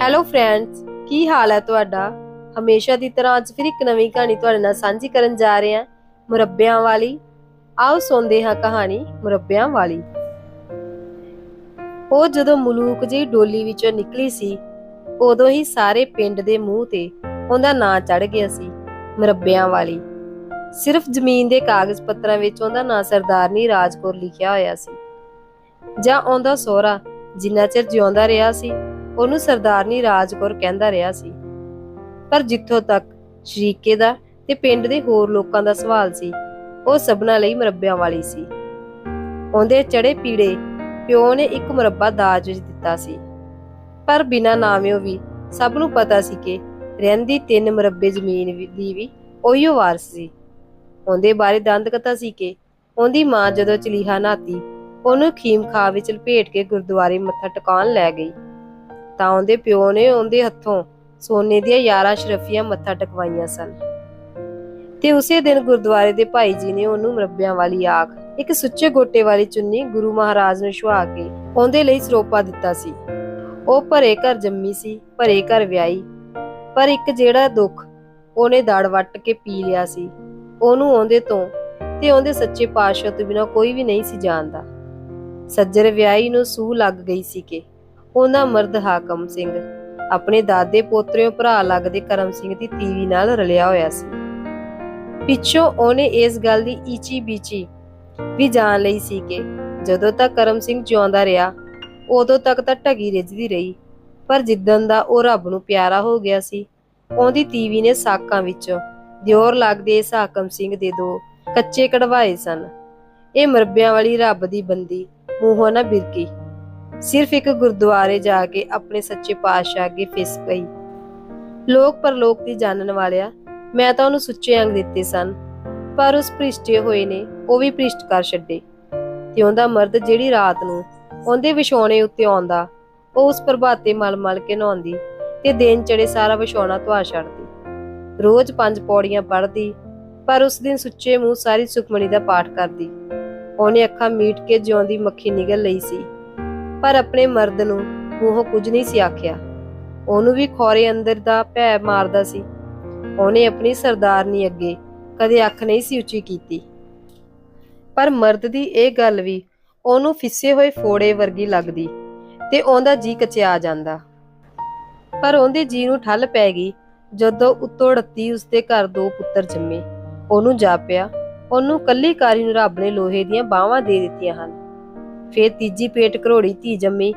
Hello friends ਕੀ ਹਾਲ ਹੈ ਤੁਹਾਡਾ? ਹਮੇਸ਼ਾ ਦੀ ਤਰ੍ਹਾਂ ਅੱਜ ਫਿਰ ਇੱਕ ਨਵੀਂ ਕਹਾਣੀ ਤੁਹਾਡੇ ਨਾਲ ਸਾਂਝੀ ਕਰਨ ਜਾ ਰਹੇ ਹਾਂ, ਮੁਰੱਬਿਆਂ ਵਾਲੀ। ਆਓ ਸੁਣਦੇ ਹਾਂ ਕਹਾਣੀ, ਮੁਰੱਬਿਆਂ ਵਾਲੀ। ਉਹ ਜਦੋਂ ਮਲੂਕ ਜਿਹੀ ਡੋਲੀ ਵਿੱਚੋਂ ਨਿਕਲੀ ਸੀ, ਉਦੋਂ ਹੀ ਸਾਰੇ ਪਿੰਡ ਦੇ ਮੂੰਹ ਤੇ ਉਹਦਾ ਨਾਂ ਚੜ ਗਿਆ ਸੀ, ਮੁਰੱਬਿਆਂ ਵਾਲੀ। ਸਿਰਫ ਜ਼ਮੀਨ ਦੇ ਕਾਗਜ਼ ਪੱਤਰਾਂ ਵਿੱਚ ਉਹਦਾ ਨਾਂ ਸਰਦਾਰਨੀ ਰਾਜਕੌਰ ਲਿਖਿਆ ਹੋਇਆ ਸੀ। ਜਾਂ ਉਹਦਾ ਸਹੁਰਾ, ਜਿੰਨਾ ਚਿਰ ਜਿਉਂਦਾ ਰਿਹਾ ਸੀ। ਉਹਨੂੰ ਸਰਦਾਰਨੀ ਰਾਜਕੌਰ ਕਹਿੰਦਾ ਰਿਹਾ ਸੀ। ਪਰ ਜਿੱਥੋਂ ਤੱਕ ਸ਼ਰੀਕੇ ਦਾ ਤੇ ਪਿੰਡ ਦੇ ਹੋਰ ਲੋਕਾਂ ਦਾ ਸਵਾਲ ਸੀ, ਉਹ ਸਭਨਾਂ ਲਈ ਮੁਰੱਬਿਆਂ ਵਾਲੀ ਸੀ। ਉਹਦੇ ਚੜੇ ਪੀੜੇ ਪਿਓ ਨੇ ਇੱਕ ਮੁਰੱਬਾ ਦਾਜ ਵਿੱਚ ਦਿੱਤਾ ਸੀ। ਪਰ ਬਿਨਾਂ ਨਾਮਿਓ ਵੀ ਸਭ ਨੂੰ ਪਤਾ ਸੀ ਕਿ ਰਹਿੰਦੀ ਤਿੰਨ ਮੁਰੱਬੇ ਜ਼ਮੀਨ ਦੀ ਵੀ ਉਹੀਓ ਵਾਰਸ ਸੀ। ਉਹਦੇ ਬਾਰੇ ਦੰਦ ਕਥਾ ਸੀ ਕਿ ਉਹਦੀ ਮਾਂ ਜਦੋਂ ਚਲੀਹਾ ਨਾਤੀ ਉਹਨੂੰ ਖੀਮ ਖਾ ਵਿੱਚ ਲਪੇਟ ਕੇ ਗੁਰਦੁਆਰੇ ਮੱਥਾ ਟਿਕਾਉਣ ਲੈ ਗਈ। ਤਾਂ ਉਹਦੇ ਪਿਓ ਨੇ ਉਹਦੇ ਹੱਥੋਂ ਸੋਨੇ ਦੀਆਂ 11 ਸ਼ਰਫੀਆਂ ਮੱਥਾ ਟਕਵਾਈਆਂ ਸਨ। ਤੇ ਉਸੇ ਦਿਨ ਗੁਰਦੁਆਰੇ ਦੇ ਭਾਈ ਜੀ ਨੇ ਉਹਨੂੰ ਮਰੱਬਿਆਂ ਵਾਲੀ ਆਖ, ਇੱਕ ਸੁੱਚੇ ਗੋਟੇ ਵਾਲੀ ਚੁੰਨੀ ਗੁਰੂ ਮਹਾਰਾਜ ਨੂੰ ਛੁਆ ਕੇ ਉਹਦੇ ਲਈ ਸਰੋਪਾ ਦਿੱਤਾ ਸੀ। ਉਹ ਭਰੇ ਘਰ ਜੰਮੀ ਸੀ, ਭਰੇ ਘਰ ਵਿਆਹੀ, ਪਰ ਇੱਕ ਜਿਹੜਾ ਦੁੱਖ ਉਹਨੇ ਦੜ ਵੱਟ ਕੇ ਪੀ ਲਿਆ ਸੀ, ਉਹਨੂੰ ਉਹਦੇ ਤੋਂ ਤੇ ਉਹਦੇ ਸੱਚੇ ਪਾਤਸ਼ਾਹ ਤੋਂ ਬਿਨਾਂ ਕੋਈ ਵੀ ਨਹੀਂ ਸੀ ਜਾਣਦਾ। ਸੱਜਰ ਵਿਆਹੀ ਨੂੰ ਸੂ ਲੱਗ ਗਈ ਸੀ ਕਿ ਉਹਨਾਂ ਮਰਦ ਹਾਕਮ ਸਿੰਘ ਆਪਣੇ ਦਾਦੇ ਪੋਤਰਿਓ ਭਰਾ ਲੱਗਦੇ ਕਰਮ ਸਿੰਘ ਦੀ ਤੀਵੀ ਨਾਲ ਰਲਿਆ ਹੋਇਆ ਸੀ। ਪਿੱਛੋਂ ਉਹਨੇ ਇਸ ਗੱਲ ਦੀ ਈਚੀ ਬੀਚੀ ਵੀ ਜਾਣ ਲਈ ਸੀ ਕਿ ਜਦੋਂ ਤੱਕ ਕਰਮ ਸਿੰਘ ਜਿਉਂਦਾ ਰਿਹਾ, ਉਦੋਂ ਤੱਕ ਤਾਂ ਢਗੀ ਰਿੱਝਦੀ ਰਹੀ, ਪਰ ਜਿੱਦਨ ਦਾ ਉਹ ਰੱਬ ਨੂੰ ਪਿਆਰਾ ਹੋ ਗਿਆ ਸੀ, ਉਹਦੀ ਤੀਵੀ ਨੇ ਸਾਕਾਂ ਵਿੱਚੋਂ ਦਿਓਰ ਲੱਗਦੇ ਇਸ ਹਾਕਮ ਸਿੰਘ ਦੇ ਦੋ ਕੱਚੇ ਕਢਵਾਏ ਸਨ। ਇਹ ਮਰਬਿਆਂ ਵਾਲੀ ਰੱਬ ਦੀ ਬੰਦੀ ਮੂੰਹੋਂ ਨਾ ਬਿਰਕੀ। ਸਿਰਫ ਇੱਕ ਗੁਰਦੁਆਰੇ ਜਾ ਕੇ ਆਪਣੇ ਸੱਚੇ ਪਾਤਸ਼ਾਹ ਅੱਗੇ ਫਿਸ ਪਈ। ਲੋਕ ਪਰਲੋਕ ਦੀ ਜਾਣਨ ਵਾਲਿਆ, ਮੈਂ ਤਾਂ ਉਹਨੂੰ ਸੁੱਚੇ ਅੰਗ ਦਿੱਤੇ ਸਨ, ਪਰ ਉਸ ਭ੍ਰਿਸ਼ਟੇ ਹੋਏ ਨੇ, ਉਹ ਵੀ ਭ੍ਰਿਸ਼ਟ ਕਰ ਛੱਡੇ। ਤੇ ਉਹਦਾ ਮਰਦ ਜਿਹੜੀ ਰਾਤ ਨੂੰ ਉਹਦੇ ਵਿਛੋਣੇ ਉੱਤੇ ਆਉਂਦਾ, ਉਹ ਉਸ ਪ੍ਰਭਾਤੇ ਮਲ ਮਲ ਕੇ ਨਹਾਉਂਦੀ ਤੇ ਦਿਨ ਚੜੇ ਸਾਰਾ ਵਿਛੋਣਾ ਧਵਾ ਛੱਡਦੀ। ਰੋਜ਼ ਪੰਜ ਪੌੜੀਆਂ ਪੜ੍ਹਦੀ, ਪਰ ਉਸ ਦਿਨ ਸੁੱਚੇ ਮੂੰਹ ਸਾਰੀ ਸੁਖਮਣੀ ਦਾ ਪਾਠ ਕਰਦੀ। ਉਹਨੇ ਅੱਖਾਂ ਮੀਟ ਕੇ ਜਿਉਂਦੀ ਮੱਖੀ ਨਿਗਲ ਲਈ ਸੀ। ਪਰ ਆਪਣੇ ਮਰਦ ਨੂੰ ਮੂੰਹੋਂ ਕੁਝ ਨਹੀਂ ਸੀ ਆਖਿਆ। ਉਹਨੂੰ ਵੀ ਖੋਰੇ ਅੰਦਰ ਦਾ ਭੈ ਮਾਰਦਾ ਸੀ। ਉਹਨੇ ਆਪਣੀ ਸਰਦਾਰਨੀ ਅੱਗੇ ਕਦੇ ਅੱਖ ਨਹੀਂ ਸੀ ਉੱਚੀ ਕੀਤੀ। ਪਰ ਮਰਦ ਦੀ ਇਹ ਗੱਲ ਵੀ ਉਹਨੂੰ ਫਿੱਸੇ ਹੋਏ ਫੋੜੇ ਵਰਗੀ ਲੱਗਦੀ ਤੇ ਉਹਦਾ ਜੀ ਕਚਿਆ ਜਾਂਦਾ। ਪਰ ਉਹਦੇ ਜੀ ਨੂੰ ਠੱਲ ਪੈ ਗਈ ਜਦੋਂ ਉੱਤੋਂ ਡੱਤੀ ਉਸਦੇ ਘਰ ਦੋ ਪੁੱਤਰ ਜੰਮੇ। ਉਹਨੂੰ ਜਾਪਿਆ, ਉਹਨੂੰ ਕੱਲੀ ਕਾਰੀ ਨੂੰ ਰੱਬ ਨੇ ਲੋਹੇ ਦੀਆਂ ਬਾਹਾਂ ਦੇ ਦਿੱਤੀਆਂ ਹਨ। ਫਿਰ ਤੀਜੀ ਪੇਟ ਘਰੋੜੀ ਧੀ ਜੰਮੀ,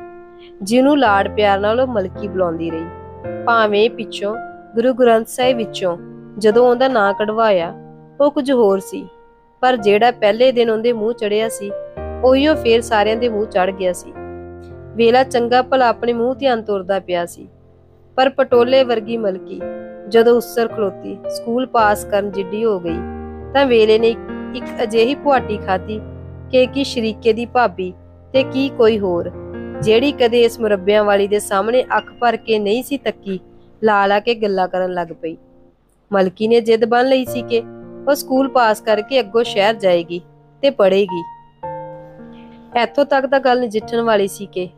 ਜਿਹਨੂੰ ਲਾੜ ਪਿਆਰ ਨਾਲ ਉਹ ਮਲਕੀ ਬੁਲਾਉਂਦੀ ਰਹੀ। ਭਾਵੇਂ ਪਿੱਛੋਂ ਗੁਰੂ ਗ੍ਰੰਥ ਸਾਹਿਬ ਵਿੱਚੋਂ ਜਦੋਂ ਉਹਦਾ ਨਾਂ ਕਢਵਾਇਆ, ਉਹ ਕੁਝ ਹੋਰ ਸੀ, ਪਰ ਜਿਹੜਾ ਪਹਿਲੇ ਦਿਨ ਉਹਦੇ ਮੂੰਹ ਚੜਿਆ ਸੀ, ਉਹੀਓ ਫੇਰ ਸਾਰਿਆਂ ਦੇ ਮੂੰਹ ਚੜ ਗਿਆ ਸੀ। ਵੇਲਾ ਚੰਗਾ ਭਲਾ ਆਪਣੇ ਮੂੰਹ ਧਿਆਨ ਤੁਰਦਾ ਪਿਆ ਸੀ, ਪਰ ਪਟੋਲੇ ਵਰਗੀ ਮਲਕੀ ਜਦੋਂ ਉਸਰ ਖਲੋਤੀ, ਸਕੂਲ ਪਾਸ ਕਰਨ ਜਿੱਡੀ ਹੋ ਗਈ, ਤਾਂ ਵੇਲੇ ਨੇ ਇੱਕ- ਅਜਿਹੀ ਪੁਆਟੀ ਖਾਧੀ ਕਿ ਕਿ ਸ਼ਰੀਕੇ ਦੀ ਭਾਬੀ ਤੇ ਕੀ ਕੋਈ ਹੋਰ? ਜਿਹੜੀ ਕਦੇ ਇਸ ਮੁਰੱਬਿਆਂ ਵਾਲੀ ਦੇ ਸਾਹਮਣੇ ਅੱਖ ਭਰ ਕੇ ਨਹੀਂ ਸੀ ਤੱਕੀ ਲਾ ਲਾ ਕੇ ਗੱਲਾਂ ਕਰਨ ਲੱਗ ਪਈ। ਮਲਕੀ ਨੇ ਜਿੱਦ ਬੰਨ ਲਈ ਸੀ ਕਿ ਉਹ ਸਕੂਲ ਪਾਸ ਕਰਕੇ ਅੱਗੋਂ ਸ਼ਹਿਰ ਜਾਏਗੀ ਤੇ ਪੜ੍ਹੇਗੀ। ਇੱਥੋਂ ਤੱਕ ਤਾਂ ਗੱਲ ਨਜਿੱਠਣ ਵਾਲੀ ਸੀ ਕਿ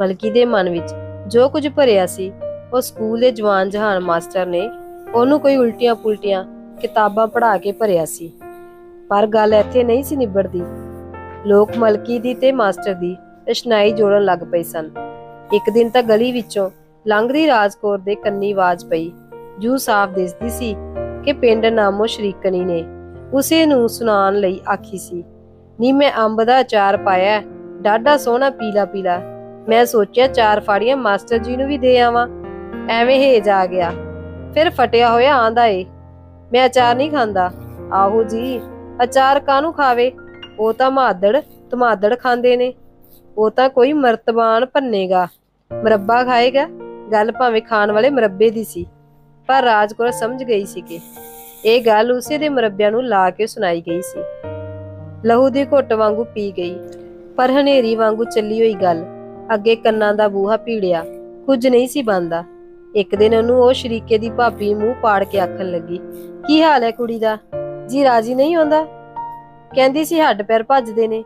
ਮਲਕੀ ਦੇ ਮਨ ਵਿੱਚ ਜੋ ਕੁਝ ਭਰਿਆ ਸੀ, ਉਹ ਸਕੂਲ ਦੇ ਜਵਾਨ ਜਹਾਨ ਮਾਸਟਰ ਨੇ ਉਹਨੂੰ ਕੋਈ ਉਲਟੀਆਂ ਪੁਲਟੀਆਂ ਕਿਤਾਬਾਂ ਪੜ੍ਹਾ ਕੇ ਭਰਿਆ ਸੀ। ਪਰ ਗੱਲ ਇੱਥੇ ਨਹੀਂ ਸੀ ਨਿਬੜਦੀ। ਲੋਕ ਮਲਕੀ ਦੀ ਤੇ ਮਾਸਟਰ ਦੀ ਰਸ਼ਨਾਈ ਜੋੜਨ ਲੱਗ ਪਏ ਸਨ। ਇੱਕ ਦਿਨ ਤਾਂ ਗਲੀ ਵਿੱਚੋਂ ਲੰਘਦੀ ਰਾਜਕੌਰ ਦੇ ਕੰਨੀ ਆਵਾਜ਼ ਪਈ। ਜੂ ਸਾਫ਼ ਦਿਸਦੀ ਸੀ ਕਿ ਪਿੰਡ ਨਾਮੋ ਸ਼ਰੀਕਣੀ ਨੇ। ਉਸੇ ਨੂੰ ਸੁਣਾਉਣ ਲਈ ਆਖੀ ਸੀ, ਨੀ, ਮੈਂ ਅੰਬ ਦਾ ਅਚਾਰ ਪਾਇਆ ਡਾਢਾ ਸੋਹਣਾ, ਪੀਲਾ ਪੀਲਾ। ਮੈਂ ਸੋਚਿਆ ਚਾਰ ਫਾੜੀਆਂ ਮਾਸਟਰ ਜੀ ਨੂੰ ਵੀ ਦੇ ਆਵਾਂ। ਐਵੇਂ ਹੇਜ ਆ ਗਿਆ। ਫਿਰ ਫਟਿਆ ਹੋਇਆ ਆਂਦਾ ਏ, ਮੈਂ ਅਚਾਰ ਨਹੀਂ ਖਾਂਦਾ। ਆਹੋ ਜੀ, ਅਚਾਰ ਕਾਹਨੂੰ ਖਾਵੇ? ਉਹ ਤਾਂ ਮਾਦੜ, ਤਮਾਦੜ ਖਾਂਦੇ ਨੇ। ਉਹ ਤਾਂ ਕੋਈ ਮਰਤਬਾਨ ਭੰਨੇਗਾ। ਮਰੱਬਾ ਖਾਏਗਾ, ਗੱਲ ਭਾਵੇਂ ਖਾਣ ਵਾਲੇ ਮਰੱਬੇ ਦੀ ਸੀ, ਪਰ ਰਾਜਕੌਰ ਸਮਝ ਗਈ ਸੀ ਕਿ ਇਹ ਗੱਲ ਉਸੇ ਦੇ ਮਰੱਬਿਆਂ ਨੂੰ ਲਾ ਕੇ ਸੁਣਾਈ ਗਈ ਸੀ। ਲਹੂ ਦੀ ਘੁੱਟ ਵਾਂਗੂ ਪੀ ਗਈ, ਪਰ ਹਨੇਰੀ ਵਾਂਗੂ ਚੱਲੀ ਹੋਈ ਗੱਲ, ਅੱਗੇ ਕੰਨਾਂ ਦਾ ਬੂਹਾ ਪੀੜਿਆ ਕੁਝ ਨਹੀਂ ਸੀ ਬੰਦਾ ਇੱਕ ਦਿਨ ਉਹਨੂੰ ਉਹ ਸ਼ਰੀਕੇ ਦੀ ਭਾਬੀ ਮੂੰਹ ਪਾੜ ਕੇ ਆਖਣ ਲੱਗੀ, ਕੀ ਹਾਲ ਹੈ ਕੁੜੀ ਦਾ? ਜੀ ਰਾਜੀ ਨਹੀਂ ਹੁੰਦਾ ਕਹਿੰਦੀ ਸੀ ਹੱਡ ਪੈਰ ਭੱਜਦੇ ਨੇ।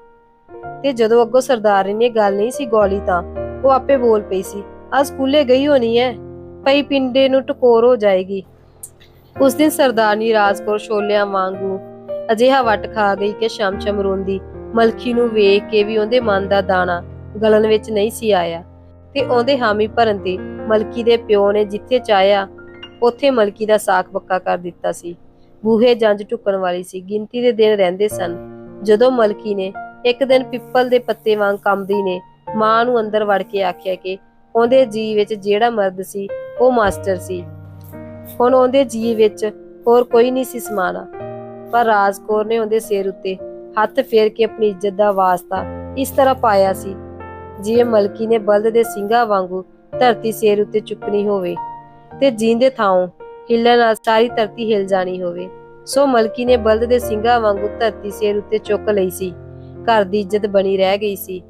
ਤੇ ਜਦੋਂ ਅੱਗੋਂ ਸਰਦਾਰਨੀ ਨੇ ਗੱਲ ਨਹੀਂ ਸੀ ਗੋਲੀ ਤਾਂ ਉਹ ਆਪੇ ਬੋਲ ਪਈ ਸੀ ਆ ਸਕੂਲੇ ਗਈ ਹੋਣੀ ਐ ਪਈ ਪਿੰਡੇ ਨੂੰ ਟਕੋਰ ਹੋ ਜਾਏਗੀ। ਉਸ ਦਿਨ ਸਰਦਾਰਨੀ ਰਾਜਕੌਰ ਛੋਲਿਆਂ ਵਾਂਗੂ ਅਜਿਹਾ ਵੱਟ ਖਾ ਗਈ ਕਿ ਸ਼ਮ ਸ਼ਮ ਰੋਂਦੀ ਮਲਖੀ ਨੂੰ ਵੇਖ ਕੇ ਵੀ ਉਹਦੇ ਮਨ ਦਾ ਦਾਣਾ ਗਲਨ ਵਿੱਚ ਨਹੀਂ ਸੀ ਆਇਆ। ਤੇ ਉਹਦੇ ਹਾਮੀ ਭਰਨ ਤੇ ਮਲਕੀ ਦੇ ਪਿਓ ਨੇ ਜਿੱਥੇ ਚਾਹਿਆ, ਉੱਥੇ ਮਲਕੀ ਦਾ ਸਾਖ ਪੱਕਾ ਕਰ ਦਿੱਤਾ ਸੀ। ਬੂਹੇ ਜੰਜ ਢੁੱਕਣ ਵਾਲੀ ਸੀ। ਗਿਣਤੀ ਦੇ ਦਿਨ ਰਹਿੰਦੇ ਸਨ। ਜਦੋਂ ਮਲਕੀ ਨੇ ਇੱਕ ਦਿਨ ਪਿੱਪਲ ਦੇ ਪੱਤੇ ਵਾਂਗ ਕੰਬਦੀ ਨੇ, ਮਾਂ ਨੂੰ ਅੰਦਰ ਵੜ ਕੇ ਆਖਿਆ ਕਿ ਉਹਦੇ ਜੀ ਵਿੱਚ ਜਿਹੜਾ ਮਰਦ ਸੀ, ਉਹ ਮਾਸਟਰ ਸੀ। ਹੁਣ ਉਹਦੇ ਜੀ ਵਿੱਚ ਹੋਰ ਕੋਈ ਨਹੀਂ ਸੀ ਸਮਾਣਾ। ਪਰ ਰਾਜਕੌਰ ਨੇ ਉਹਦੇ ਸਿਰ ਉੱਤੇ ਹੱਥ ਫੇਰ ਕੇ ਆਪਣੀ ਇੱਜ਼ਤ ਦਾ ਵਾਸਤਾ ਇਸ ਤਰ੍ਹਾਂ ਪਾਇਆ ਸੀ, ਜਿਵੇਂ ਮਲਕੀ ਨੇ ਬਲਦ ਦੇ ਸਿੰਘਾਂ ਵਾਂਗੂ ਧਰਤੀ ਸਿਰ ਉੱਤੇ ਚੁੱਕਣੀ ਹੋਵੇ ਤੇ ਜੀਂਦੇ ਥਾਂ ਹਿੱਲਣ ਨਾਲ ਸਾਰੀ ਧਰਤੀ ਹਿੱਲ ਜਾਣੀ ਹੋਵੇ। ਸੋ ਮਲਕੀ ਨੇ ਬਲਦ ਦੇ ਸਿੰਘਾਂ ਵਾਂਗੂ ਧਰਤੀ ਸਿਰ ਉੱਤੇ ਚੁੱਕ ਲਈ ਸੀ। ਘਰ ਦੀ ਇੱਜ਼ਤ ਬਣੀ ਰਹਿ ਗਈ ਸੀ।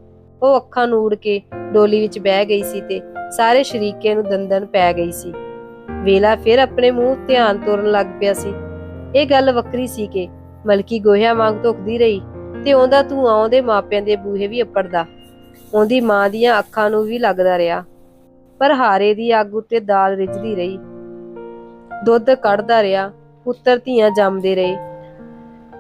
ਉਹ ਅੱਖਾਂ ਨੂੜ ਕੇ ਡੋਲੀ ਵਿੱਚ ਬਹਿ ਗਈ ਸੀ ਤੇ ਸਾਰੇ ਸ਼ਰੀਕੇ ਨੂੰ ਦੰਦਨ ਪੈ ਗਈ ਸੀ। ਵੇਲਾ ਫਿਰ ਆਪਣੇ ਮੂੰਹ ਧਿਆਨ ਤੋਰਨ ਲੱਗ ਪਿਆ ਸੀ। ਇਹ ਗੱਲ ਵੱਖਰੀ ਸੀ ਕਿ ਮਲਕੀ ਗੋਹਿਆ ਵਾਂਗ ਧੁਖਦੀ ਰਹੀ ਤੇ ਉਹਦਾ ਧੂਆਂ ਉਹਦੇ ਮਾਪਿਆਂ ਦੇ ਬੂਹੇ ਵੀ ਅੱਪੜਦਾ। ਉਹਦੀ ਮਾਂ ਦੀਆਂ ਅੱਖਾਂ ਨੂੰ ਵੀ ਲੱਗਦਾ ਰਿਹਾ। ਪਰ ਹਾਰੇ ਦੀ ਅੱਗ ਉੱਤੇ ਦਾਲ ਰਿੱਝਦੀ ਰਹੀ। ਦੁੱਧ ਕੱਢਦਾ ਰਿਹਾ, ਪੁੱਤਰ ਧੀਆਂ ਜੰਮਦੇ ਰਹੇ।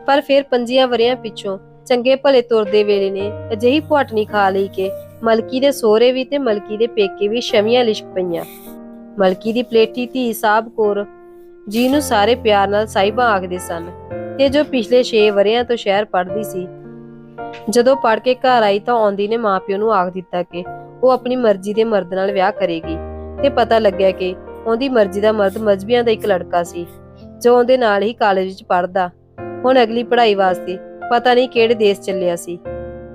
ਪਰ ਫਿਰ ਪੰਜੀਆਂ ਵਰਿਆਂ ਪਿੱਛੋਂ ਚੰਗੇ ਭਲੇ ਤੁਰਦੇ ਵੇਲੇ ਨੇ ਅਜਿਹੀ ਪੁਆਟਣੀ ਖਾ ਲਈ ਕਿ ਮਲਕੀ ਦੇ ਸੋਹਰੇ ਵੀ ਤੇ ਮਲਕੀ ਦੇ ਪੇਕੇ ਵੀ ਸ਼ਮੀਆਂ ਲਿਸ਼ਕ ਪਈਆਂ। ਮਲਕੀ ਦੀ ਪਲੇਟੀ ਧੀ ਸਾਹਿਬ ਕੌਰ ਜੀ ਨੂੰ ਸਾਰੇ ਪਿਆਰ ਨਾਲ ਸਾਹਿਬਾ ਆਖਦੇ ਸਨ ਤੇ ਜੋ ਪਿਛਲੇ 6 ਵਰਿਆਂ ਤੋਂ ਸ਼ਹਿਰ ਪੜ੍ਹਦੀ ਸੀ, ਜਦੋਂ ਪੜ੍ਹ ਕੇ ਘਰ ਆਈ ਤਾਂ ਆਉਂਦੀ ਨੇ ਮਾਪਿਓ ਨੂੰ ਆਖ ਦਿੱਤਾ ਕਿ ਉਹ ਆਪਣੀ ਮਰਜ਼ੀ ਦੇ ਮਰਦ ਨਾਲ ਵਿਆਹ ਕਰੇਗੀ ਤੇ ਪਤਾ ਲੱਗਿਆ ਕਿ ਉਹਦੀ ਮਰਜ਼ੀ ਦਾ ਮਰਦ ਮਜਬੀਆਂ ਦਾ ਇੱਕ ਲੜਕਾ ਸੀ, ਜੋ ਉਹਦੇ ਨਾਲ ਹੀ ਕਾਲਜ ਵਿੱਚ ਪੜ੍ਹਦਾ। ਹੁਣ ਅਗਲੀ ਪੜ੍ਹਾਈ ਵਾਸਤੇ ਪਤਾ ਨਹੀਂ ਕਿਹੜੇ ਦੇਸ਼ ਚੱਲਿਆ ਸੀ।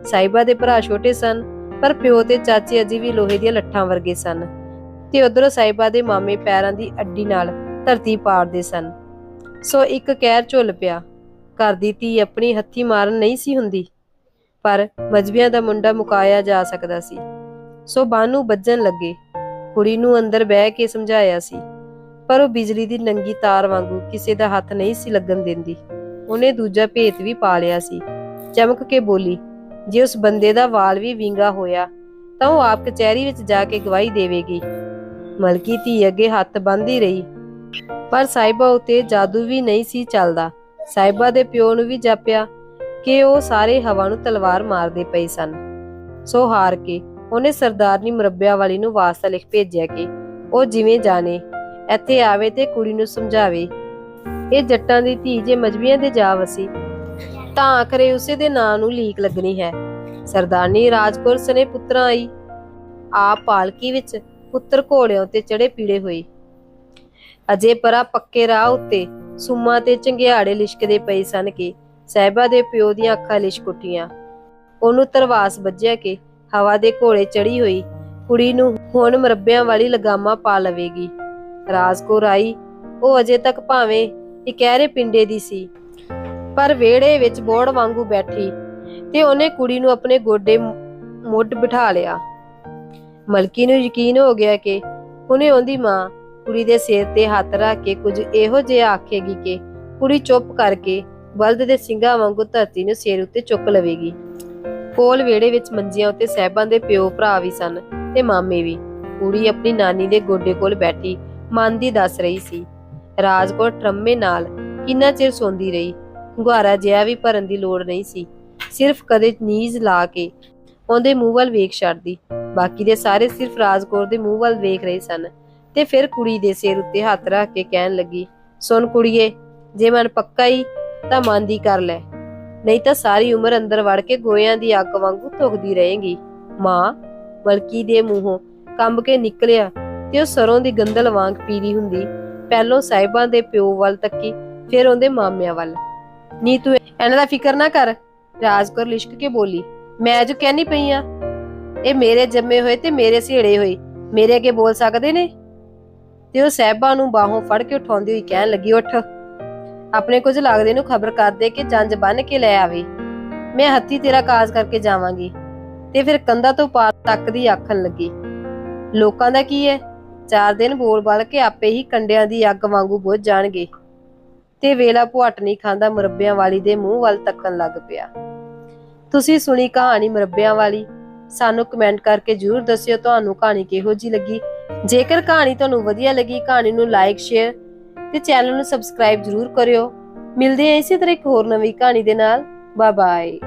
ਸਾਈਬਾ ਦੇ ਭਰਾ ਛੋਟੇ ਸਨ, ਪਰ ਪਿਓ ਤੇ ਚਾਚੇ ਅਜੇ ਵੀ ਲੋਹੇ ਦੀਆਂ ਲੱਠਾਂ ਵਰਗੇ ਸਨ ਤੇ ਉਧਰੋਂ ਸਾਈਬਾ ਦੇ ਮਾਮੇ ਪੈਰਾਂ ਦੀ ਅੱਡੀ ਨਾਲ ਧਰਤੀ ਪਾੜਦੇ ਸਨ। ਸੋ ਇੱਕ ਕਹਿਰ ਝੁੱਲ ਪਿਆ, ਘਰ ਦੀ ਧੀ ਆਪਣੀ ਹੱਥੀ ਮਾਰਨ ਨਹੀਂ ਸੀ ਹੁੰਦੀ, ਪਰ ਮਜਬੀਆਂ ਦਾ ਮੁੰਡਾ ਮੁਕਾਇਆ ਜਾ ਸਕਦਾ ਸੀ। ਸੋ ਬਾਨੂ ਵੱਜਣ ਲੱਗੇ। ਕੁੜੀ ਨੂੰ ਅੰਦਰ ਬਹਿ ਕੇ ਸਮਝਾਇਆ ਸੀ। ਪਰ ਉਹ ਬਿਜਲੀ ਦੀ ਨੰਗੀ ਤਾਰ ਵਾਂਗੂ ਕਿਸੇ ਦਾ ਹੱਥ ਨਹੀਂ ਸੀ ਲੱਗਣ ਦਿੰਦੀ। ਉਹਨੇ ਦੂਜਾ ਭੇਤ ਵੀ ਪਾ ਲਿਆ ਸੀ। ਚਮਕ ਕੇ ਬੋਲੀ, ਜੇ ਉਸ ਬੰਦੇ ਦਾ ਵਾਲ ਵੀ ਵਿੰਗਾ ਹੋਇਆ, ਤਾਂ ਉਹ ਆਪ ਕਚਹਿਰੀ ਵਿੱਚ ਜਾ ਕੇ ਗਵਾਹੀ ਦੇਵੇਗੀ। ਮਲਕੀ ਧੀ ਅੱਗੇ ਹੱਥ ਬੰਨ੍ਹਦੀ ਰਹੀ। ਪਰ ਸਾਹਿਬਾ ਉਤੇ ਜਾਦੂ ਵੀ ਨਹੀਂ ਸੀ ਚੱਲਦਾ। ਸਾਹਿਬਾ ਦੇ ਪਿਓ ਨੂੰ ਵੀ ਜਾਪਿਆ ਕਿ ਉਹ ਸਾਰੇ ਹਵਾ ਨੂੰ ਤਲਵਾਰ ਮਾਰਦੇ ਪਏ ਸਨ। ਸੋ ਹਾਰ ਕੇ ਉਹਨੇ ਸਰਦਾਰਨੀ ਮੁਰੱਬਿਆ ਵਾਲੀ ਨੂੰ ਵਾਸਤਾ ਲਿਖ ਭੇਜਿਆ ਕਿ ਉਹ ਜਿਵੇਂ ਜਾਣੇ, ਇੱਥੇ ਆਵੇ ਤੇ ਕੁੜੀ ਨੂੰ ਸਮਝਾਵੇ। ਇਹ ਜੱਟਾਂ ਦੀ ਧੀ ਜੇ ਮਜਬੀਆਂ ਦੇ ਜਾ ਵਸੀ, ਤਾਂ ਆਖਰੇ ਉਸੇ ਦੇ ਨਾਂ ਨੂੰ ਲੀਕ ਲੱਗਣੀ ਹੈ। ਸਰਦਾਰਨੀ ਰਾਜਕੌਰ ਸਨੇ ਪੁੱਤਰਾਂ ਆਈ, ਆਪ ਪਾਲਕੀ ਵਿੱਚ ਪੁੱਤਰ ਘੋੜਿਆਂ ਤੇ ਚੜੇ ਪੀੜੇ ਹੋਏ। ਅਜੇ ਪਰਾ ਪੱਕੇ ਰਾਹ ਉੱਤੇ ਸੁਮਾ ਤੇ ਚੰਗਿਆੜੇ ਲਿਸ਼ਕਦੇ ਪਏ ਸਨ ਕਿ ਸਹਿਬਾ ਦੇ ਪਿਓ ਦੀਆਂ ਅੱਖਾਂ ਲਿਸ਼ਕ ਉੱਠੀਆਂ ਉਹਨੂੰ ਤਰਵਾਸ ਵੱਜਿਆ ਕਿ ਹਵਾ ਦੇ ਘੋੜੇ ਚੜੀ ਹੋਈ। ਕੁੜੀ ਨੂੰ ਹੁਣ ਮਰੱਬਿਆਂ ਵਾਲੀ ਲਗਾਮਾਂ ਪਾ ਲਵੇਗੀ। ਰਾਜਕੌਰ ਆਈ। ਉਹ ਅਜੇ ਤੱਕ ਭਾਵੇਂ ਇਕਹਿਰੇ ਪਿੰਡੇ ਦੀ ਸੀ, ਪਰ ਵਿਹੜੇ ਵਿੱਚ ਬੋੜ ਵਾਂਗੂ ਬੈਠੀ ਤੇ ਉਹਨੇ ਕੁੜੀ ਨੂੰ ਆਪਣੇ ਗੋਡੇ ਮੁੱਢ ਬਿਠਾ ਲਿਆ। ਮਲਕੀ ਨੂੰ ਯਕੀਨ ਹੋ ਗਿਆ ਕਿ ਉਹਨੇ ਉਹਦੀ ਮਾਂ ਕੁੜੀ ਦੇ ਸਿਰ ਤੇ ਹੱਥ ਰੱਖ ਕੇ ਕੁਝ ਇਹੋ ਜਿਹਾ ਆਖੇਗੀ ਕਿ ਕੁੜੀ ਚੁੱਪ ਕਰਕੇ ਬਲਦ ਦੇ ਸਿੰਘਾਂ ਵਾਂਗੂ ਧਰਤੀ ਨੂੰ ਸਿਰ ਉੱਤੇ ਚੁੱਕ ਲਵੇਗੀ। ਕੋਲ ਵਿਹੜੇ ਵਿੱਚ ਮੰਜੀਆਂ ਉੱਤੇ ਸਹਿਬਾਂ ਦੇ ਪਿਓ ਭਰਾ ਵੀ ਸਨ ਤੇ ਮਾਮੇ ਵੀ। ਕੁੜੀ ਆਪਣੀ ਨਾਨੀ ਦੇ ਗੋਡੇ ਕੋਲ ਬੈਠੀ ਮਨ ਦੀ ਦੱਸ ਰਹੀ ਸੀ। ਰਾਜਕੋਟ ਟਰੰਮੇ ਨਾਲ ਕਿੰਨਾ ਚਿਰ ਸੌਂਦੀ ਰਹੀ? ਗੁਹਾਰਾ ਜਿਹਾ ਵੀ ਭਰਨ ਦੀ ਲੋੜ ਨਹੀਂ ਸੀ। ਸਿਰਫ ਕਦੇ ਨੀਜ਼ ਲਾ ਕੇ ਉਹਦੇ ਮੂੰਹ ਵੱਲ ਵੇਖ ਛੱਡਦੀ। ਬਾਕੀ ਦੇ ਸਾਰੇ ਸਿਰਫ ਰਾਜਕੌਰ ਦੇ ਮੂੰਹ ਵੱਲ ਵੇਖ ਰਹੇ ਸਨ ਤੇ ਫਿਰ ਕੁੜੀ ਦੇ ਸਿਰ ਉੱਤੇ ਹੱਥ ਰੱਖ ਕੇ ਕਹਿਣ ਲੱਗੀ, ਸੁਣ ਕੁੜੀਏ, ਜੇ ਮਨ ਪੱਕਾ ਹੀ ਤਾਂ ਮਨ ਦੀ ਕਰ ਲੈ। ਨਹੀਂ ਤਾਂ ਸਾਰੀ ਉਮਰ ਅੰਦਰ ਵੜ ਕੇ ਗੋਇਆਂ ਦੀ ਅੱਗ ਵਾਂਗੂ ਧੁਖਦੀ ਰਹੇਗੀ। ਮਾਂ, ਮਲਕੀ ਦੇ ਮੂੰਹੋਂ ਕੰਬ ਕੇ ਨਿਕਲਿਆ ਤੇ ਉਹ ਸਰੋਂ ਦੀ ਗੰਦਲ ਵਾਂਗ ਪੀਲੀ ਹੁੰਦੀ। ਪਹਿਲੋਂ ਸਾਹਿਬਾਂ ਦੇ ਪਿਓ ਵੱਲ ਤੱਕੀ, ਫਿਰ ਉਹਦੇ ਮਾਮਿਆਂ ਵੱਲ। ਨੀ ਤੂੰ ਇਹਨਾਂ ਦਾ ਫਿਕਰ ਨਾ ਕਰ, ਰਾਜਕੌਰ ਲਿਸ਼ਕ ਕੇ ਬੋਲੀ, ਮੈਂ ਜੋ ਕਹਿਣੀ ਪਈ ਆ, ਇਹ ਮੇਰੇ ਜੰਮੇ ਹੋਏ ਤੇ ਮੇਰੇ ਸਿਹੜੇ ਹੋਏ, ਮੇਰੇ ਅੱਗੇ ਬੋਲ ਸਕਦੇ ਨੇ? ਤੇ ਉਹ ਸਹਿਬਾ ਨੂੰ ਬਾਹੋਂ ਫੜ ਕੇ ਉਠਾਉਂਦੀ ਹੋਈ ਕਹਿਣ ਲੱਗੀ, ਉੱਠ। ਆਪਣੇ ਕੁਝ ਲੱਗਦੇ ਨੂੰ ਖਬਰ ਕਰ ਦੇ ਕਿ ਜੰਜ ਬੰਨ ਕੇ ਲੈ ਆਵੇ। ਮੈਂ ਹੱਥੀ ਤੇਰਾ ਕਾਜ ਕਰਕੇ ਜਾਵਾਂਗੀ। ਤੇ ਫਿਰ ਕੰਧਾ ਤੋਂ ਪਾਰ ਤੱਕ ਦੀ ਆਖਣ ਲੱਗੀ। ਲੋਕਾਂ ਦਾ ਕੀ ਹੈ ਚਾਰ ਦਿਨ ਬੋਲ ਬਲ ਕੇ ਆਪੇ ਹੀ ਕੰਡਿਆਂ ਦੀ ਅੱਗ ਵਾਂਗੂ ਬੁੱਝ ਜਾਣਗੇ। ਤੇ ਵੇਲਾ ਪੁਆਟ ਨਹੀਂ ਖਾਂਦਾ ਮੁਰੱਬਿਆਂ ਵਾਲੀ ਦੇ ਮੂੰਹ ਵੱਲ ਤੱਕਣ ਲੱਗ ਪਿਆ। ਤੁਸੀਂ ਸੁਣੀ ਕਹਾਣੀ ਮੁਰੱਬਿਆਂ ਵਾਲੀ? ਸਾਨੂੰ ਕਮੈਂਟ ਕਰਕੇ ਜਰੂਰ ਦੱਸਿਓ, ਤੁਹਾਨੂੰ ਕਹਾਣੀ ਕਿਹੋ ਜੀ ਲੱਗੀ? ਜੇਕਰ ਕਹਾਣੀ ਤੁਹਾਨੂੰ ਵਧੀਆ ਲੱਗੀ, ਕਹਾਣੀ ਨੂੰ ਲਾਈਕ, ਸ਼ੇਅਰ ਤੇ ਚੈਨਲ ਨੂੰ ਸਬਸਕ੍ਰਾਈਬ ਜਰੂਰ ਕਰਿਓ। ਮਿਲਦੇ ਹਾਂ ਇਸੇ ਤਰ੍ਹਾਂ ਇੱਕ ਹੋਰ ਨਵੀਂ ਕਹਾਣੀ ਦੇ ਨਾਲ। Bye bye